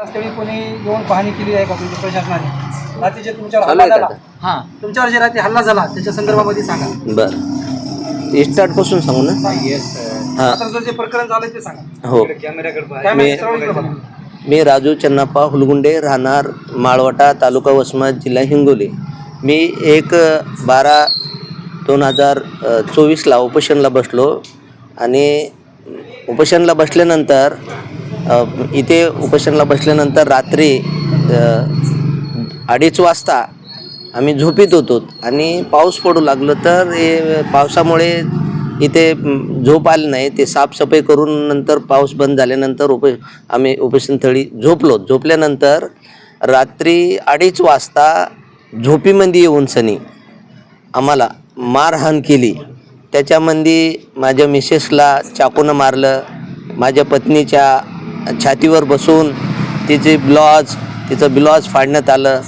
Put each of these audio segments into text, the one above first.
कोणी येऊन पाहणी केली आहे का तुमच्या प्रशासनाने? रात्री जे तुमच्यावर चालू हल्ला झाला हां. तुमच्यावर जे रात्री हल्ला झाला त्याच्या संदर्भामध्ये सांगा. बर. स्टार्टपासून सांगू ना? हां आता जर जे प्रकरण झालं ते सांगा. हो. मी- बघा. मी राजू चन्नाप्पा हुलगुंडे राहणार माळवटा तालुका वसमत जिल्हा हिंगोली. मी एक बारा दोन हजार चोवीसला उपोषणला बसलो आणि उपोषणला बसल्यानंतर इथे उपोषणाला बसल्यानंतर रात्री अडीच वाजता आम्ही झोपीत होतो आणि पाऊस पडू लागलो. तर हे पावसामुळे इथे झोप आली नाही. ते साफसफाई करून नंतर पाऊस बंद झाल्यानंतर उप आम्ही उपोषणस्थळी झोपलो. झोपल्यानंतर रात्री अडीच वाजता झोपीमध्ये येऊन सनी आम्हाला मारहाण केली. त्याच्यामध्ये माझ्या मिसेसला चाकूनं मारलं माझ्या पत्नीच्या छातीवर बसून तिचे ब्लॉज तिचं ब्लॉज फाडण्यात आलं.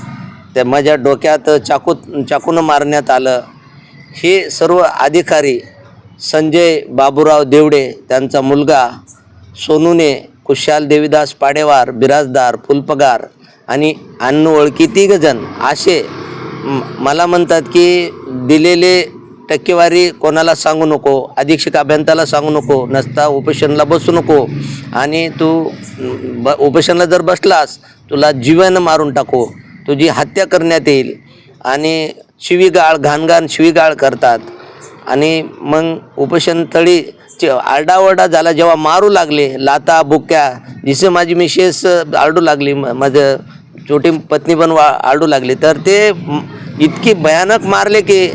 त्या माझ्या डोक्यात चाकू चाकूनं मारण्यात आलं. हे सर्व अधिकारी संजय बाबूराव देवडे त्यांचा मुलगा सोनूने कुशाल देवीदास पाडेवार बिराजदार फुलपगार आणि अन्न ओळखी तिघजण असे मला म्हणतात की दिलेले टक्केवारी कोणाला सांगू नको अधीक्षक अभियंताला सांगू नको नसता उपोषणला बसू नको. आणि तू ब उपोषणला जर बसलास तुला जीवन मारून टाकू. तुझी हत्या करण्यात येईल. आणि शिवीगाळ घाणघाण शिवीगाळ करतात. आणि मग उपोषणस्थळी चे- आरडाओरडा झाला जेव्हा मारू लागले लाता बुक्या जिसे माझी मिसेस आरडू लागली म- माझं छोटी पत्नी पण वा आरडू लागली. तर ते इतकी भयानक मारले की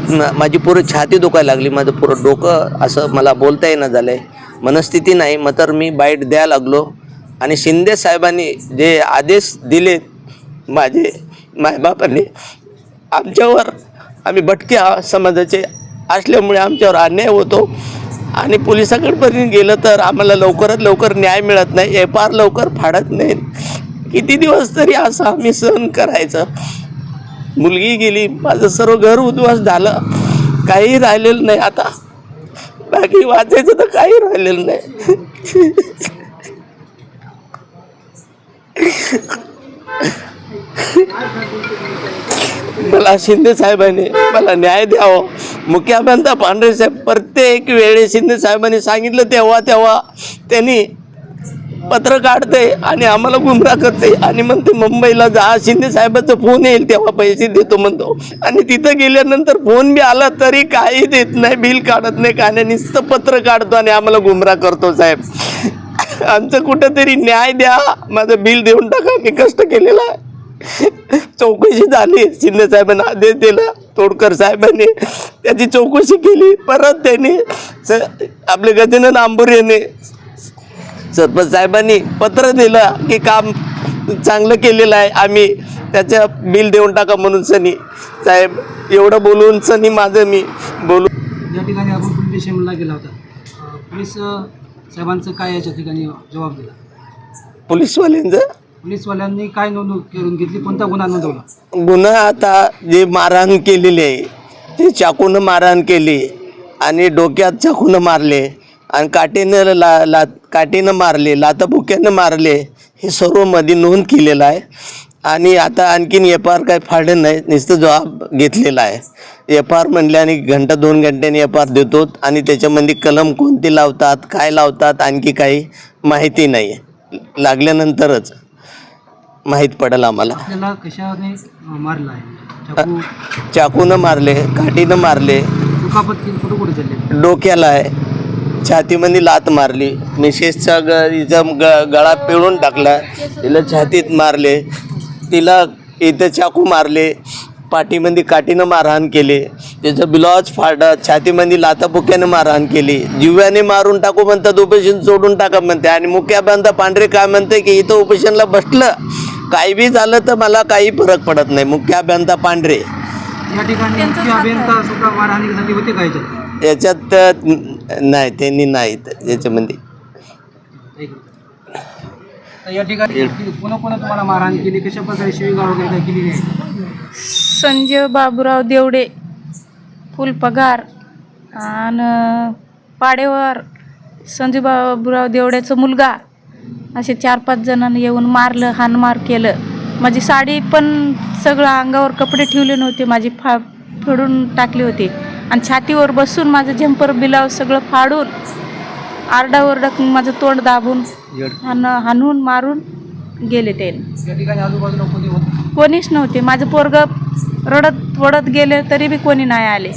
की माझी पूर्ण छाती दुखायला लागली माझं पुरं डोकं असं मला बोलता येणं झालं आहे मनस्थिती नाही मग तर मी बाईट द्यायला लागलो. आणि शिंदे साहेबांनी जे आदेश दिले माझे मायबापांनी आमच्यावर आम्ही भटक्या समाजाचे असल्यामुळे आमच्यावर अन्याय होतो. आणि पोलिसाकडपर्यंत गेलं तर आम्हाला लवकरात लवकर न्याय मिळत नाही एफ आर लवकर फाडत नाही. किती दिवस तरी असं आम्ही सहन करायचं. मुलगी गेली माझं सर्व घर उद्वास झालं. काही राहिलेलं नाही आता. बाकी वाचायचं तर काही राहिलेलं नाही. मला शिंदे साहेबांनी मला न्याय द्यावं. मुख्यमंत्री पांढरे साहेब प्रत्येक वेळेस शिंदे साहेबांनी सांगितलं तेव्हा तेव्हा त्यांनी पत्र काढते आणि आम्हाला गुमराह करते आणि म्हणते मुंबईला जा. शिंदे साहेबाचा फोन येईल तेव्हा पैसे देतो म्हणतो. आणि तिथं गेल्यानंतर फोन बी आला तरी काही देत नाही बिल काढत नाही काय नाही नुसतं पत्र काढतो आणि आम्हाला गुमराह करतो साहेब. आमचं कुठंतरी न्याय द्या. माझं बिल देऊन टाका मी कष्ट केलेला आहे. चौकशी झाली. शिंदे साहेबांना आदेश दिला तोडकर साहेबांनी त्याची चौकशी केली. परत त्यांनी आपले गजानन आंबोर यांनी सरपंच साहेबांनी पत्र दिलं की काम चांगलं केलेलं आहे. आम्ही त्याचं बिल देऊन टाका म्हणून सनी साहेब एवढं बोलून सनी माझं मी बोलू या ठिकाणी आपण पोलीस स्टेशनला गेला होता. पोलीस साहेबांचं काय याच्या ठिकाणी जबाब दिला? पोलीसवाल्यांचं? पोलीसवाल्यांनी काय नोंद करून घेतली? कोणता गुन्हा नोंदवला? गुन्हा आता जे मारहाण केलेली आहे ते चाकूनं मारहाण केली आणि डोक्यात चाकूनं मारले. आणि काठीनं ला ला काठीनं मारले लाताबुक्यानं मारले हे सर्वमध्ये नोंद केलेलं आहे. आणि आता आणखीन एफ आर काय फाडलं नाही नुसतं जबाब घेतलेला आहे. एफ आर म्हणले आणि घंटा दोन घंट्याने एफ आर देतो आणि त्याच्यामध्ये कलम कोणती लावतात काय लावतात आणखी काही माहिती नाही. आहे लागल्यानंतरच माहीत पडेल आम्हाला. चाकूनं मारले काठीनं मारले. डोक्याला आहे. छातीमध्ये लात मारली. मिसेसचा ग हिचा ग गळा पिळून टाकला. तिला छातीत मारले. तिला इथं चाकू मारले. पाठीमध्ये काठीनं मारहाण केले. त्याचं ब्लाउज फाडत छातीमध्ये लाताबुक्यानं मारहाण केली. जिव्याने मारून टाकू म्हणतात उपोषण सोडून टाका म्हणते. आणि मुख्या बांधा पांढरे काय म्हणते की इथं उपोषणला बसलं. काही बी झालं तर मला काही फरक पडत नाही. मुख्य अभियंता पांढरे. या ठिकाणी याच्यात? नाही त्यांनी नाही त- याच्यामध्ये. एक मिनिट. तर या ठिकाणी कोणा कोणा तुम्हाला मारहाण केली? कशा प्रकारे शिवीगाळ वगैरे काय केली नाही संजय बाबूराव देवडे फुलपगार आणि पाडेवर संजय बाबूराव देवड्याचा मुलगा. असे चार पाच जणांनी येऊन मारलं हानमार केलं. माझी साडी पण सगळं अंगावर कपडे ठेवले नव्हते माझी फा फोडून टाकली होती. आणि छातीवर बसून माझं झंपर बिलाव सगळं फाडून आरडाओरडा माझं तोंड दाबून हान हाणून मारून गेले ते. कोणीच नव्हते. माझं पोरग रडत वडत गेले तरी बी कोणी नाही आले.